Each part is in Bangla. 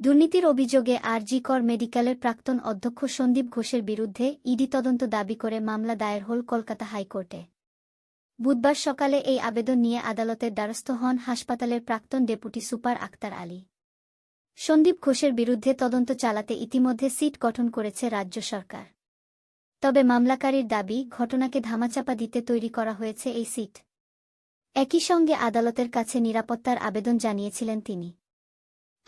দুর্নীতির অভিযোগে আর জি কর মেডিকেলের প্রাক্তন অধ্যক্ষ সন্দীপ ঘোষের বিরুদ্ধে ইডি তদন্ত দাবি করে মামলা দায়ের হল কলকাতা হাইকোর্টে। বুধবার সকালে এই আবেদন নিয়ে আদালতের দ্বারস্থ হন হাসপাতালের প্রাক্তন ডেপুটি সুপার আক্তার আলী। সন্দীপ ঘোষের বিরুদ্ধে তদন্ত চালাতে ইতিমধ্যে সিট গঠন করেছে রাজ্য সরকার। তবে মামলাকারীর দাবি, ঘটনাকে ধামাচাপা দিতে তৈরি করা হয়েছে এই সিট। একই সঙ্গে আদালতের কাছে নিরাপত্তার আবেদন জানিয়েছিলেন তিনি।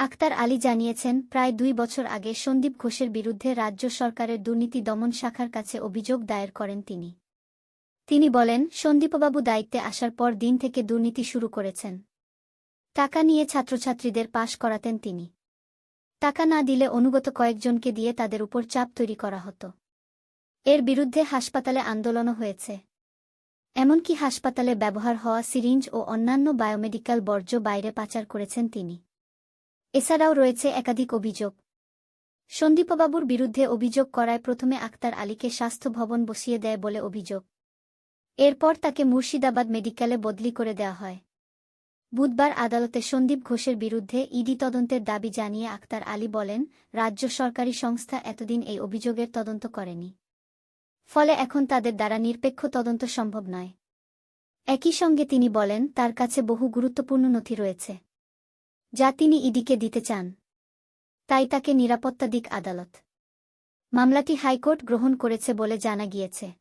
আক্তার আলী জানিয়েছেন, প্রায় দুই বছর আগে সন্দীপ ঘোষের বিরুদ্ধে রাজ্য সরকারের দুর্নীতি দমন শাখার কাছে অভিযোগ দায়ের করেন তিনি। তিনি বলেন, সন্দীপবাবু দায়িত্বে আসার পর দিন থেকে দুর্নীতি শুরু করেছেন। টাকা নিয়ে ছাত্রছাত্রীদের পাশ করাতেন তিনি। টাকা না দিলে অনুগত কয়েকজনকে দিয়ে তাদের উপর চাপ তৈরি করা হতো। এর বিরুদ্ধে হাসপাতালে আন্দোলনও হয়েছে। এমনকি হাসপাতালে ব্যবহার হওয়া সিরিঞ্জ ও অন্যান্য বায়োমেডিক্যাল বর্জ্য বাইরে পাচার করেছেন তিনি। এছাড়াও রয়েছে একাধিক অভিযোগ। সন্দীপবাবুর বিরুদ্ধে অভিযোগ করায় প্রথমে আক্তার আলীকে স্বাস্থ্য ভবন বসিয়ে দেয় বলে অভিযোগ। এরপর তাকে মুর্শিদাবাদ মেডিকেলে বদলি করে দেওয়া হয়। বুধবার আদালতে সন্দীপ ঘোষের বিরুদ্ধে ইডি তদন্তের দাবি জানিয়ে আক্তার আলী বলেন, রাজ্য সরকারি সংস্থা এতদিন এই অভিযোগের তদন্ত করেনি। ফলে এখন তাদের দ্বারা নিরপেক্ষ তদন্ত সম্ভব নয়। একই সঙ্গে তিনি বলেন, তার কাছে বহু গুরুত্বপূর্ণ নথি রয়েছে। যা তিনি ইডিকে দিতে চান। তাই তাকে নিরাপত্তা দিক আদালত। মামলাটি হাইকোর্ট গ্রহণ করেছে বলে জানা গিয়েছে।